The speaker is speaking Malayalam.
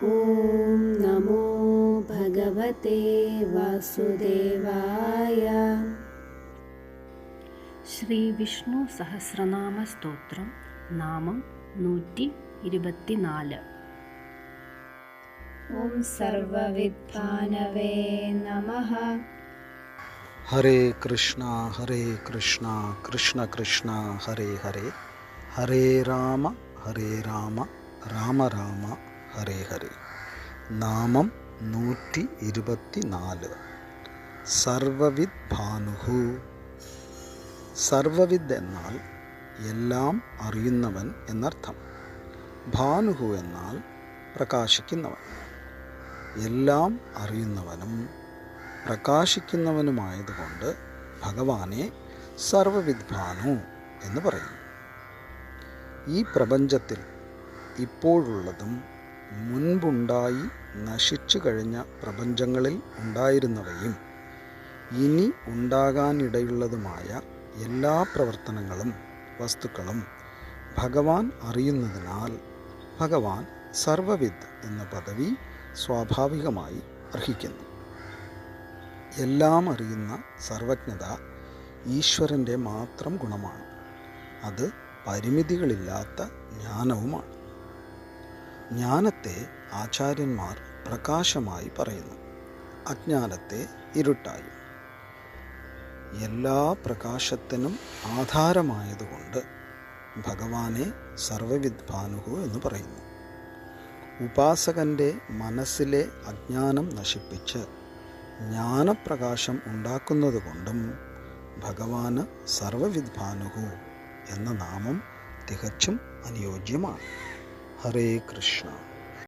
ॐ नमो भगवते वासुदेवाय ശ്രീ വിഷ്ണു സഹസ്രനാമ സ്തോത്രം നാമം നൂറ്റി ഇരുപത്തിനാല് ॐ सर्वविद्भानवे नमः ഹരേ കൃഷ്ണ ഹരേ കൃഷ്ണ കൃഷ്ണ കൃഷ്ണ ഹരേ ഹരേ ഹരേ രാമ ഹരേ രാമ രാമ രാമ ഹരേ ഹരേ. നാമം നൂറ്റി ഇരുപത്തി നാല് സർവവിദ് ഭാനുഹു സർവവിദ് എന്നാൽ എല്ലാം അറിയുന്നവൻ എന്നർത്ഥം. ഭാനുഹു എന്നാൽ പ്രകാശിക്കുന്നവൻ. എല്ലാം അറിയുന്നവനും പ്രകാശിക്കുന്നവനുമായതുകൊണ്ട് ഭഗവാനെ സർവവിദ്ഭാനു എന്ന് പറയുന്നു ഈ പ്രപഞ്ചത്തിൽ ഇപ്പോഴുള്ളതും മുൻപുണ്ടായി നശിച്ചു കഴിഞ്ഞ പ്രപഞ്ചങ്ങളിൽ ഉണ്ടായിരുന്നവയും ഇനി ഉണ്ടാകാനിടയുള്ളതുമായ എല്ലാ പ്രവർത്തനങ്ങളും വസ്തുക്കളും ഭഗവാൻ അറിയുന്നതിനാൽ ഭഗവാൻ സർവവിദ് എന്ന പദവി സ്വാഭാവികമായി അർഹിക്കുന്നു. എല്ലാം അറിയുന്ന സർവജ്ഞത ഈശ്വരന്റെ മാത്രം ഗുണമാണ്. അത് പരിമിതികളില്ലാത്ത ജ്ഞാനവുമാണ്. ജ്ഞാനത്തെ ആചാര്യന്മാർ പ്രകാശമായി പറയുന്നു. അജ്ഞാനത്തെ ഇരുട്ടായി. എല്ലാ പ്രകാശത്തിനും ആധാരമായതുകൊണ്ട് ഭഗവാനെ സർവവിദ്ഭാനുഹു എന്ന് പറയുന്നു. ഉപാസകന്റെ മനസ്സിലെ അജ്ഞാനം നശിപ്പിച്ച് ജ്ഞാനപ്രകാശം ഉണ്ടാക്കുന്നതുകൊണ്ടും ഭഗവാന് സർവവിദ്ഭാനുഹു എന്ന നാമം തികച്ചും അനുയോജ്യമാണ്. ഹരേ കൃഷ്ണ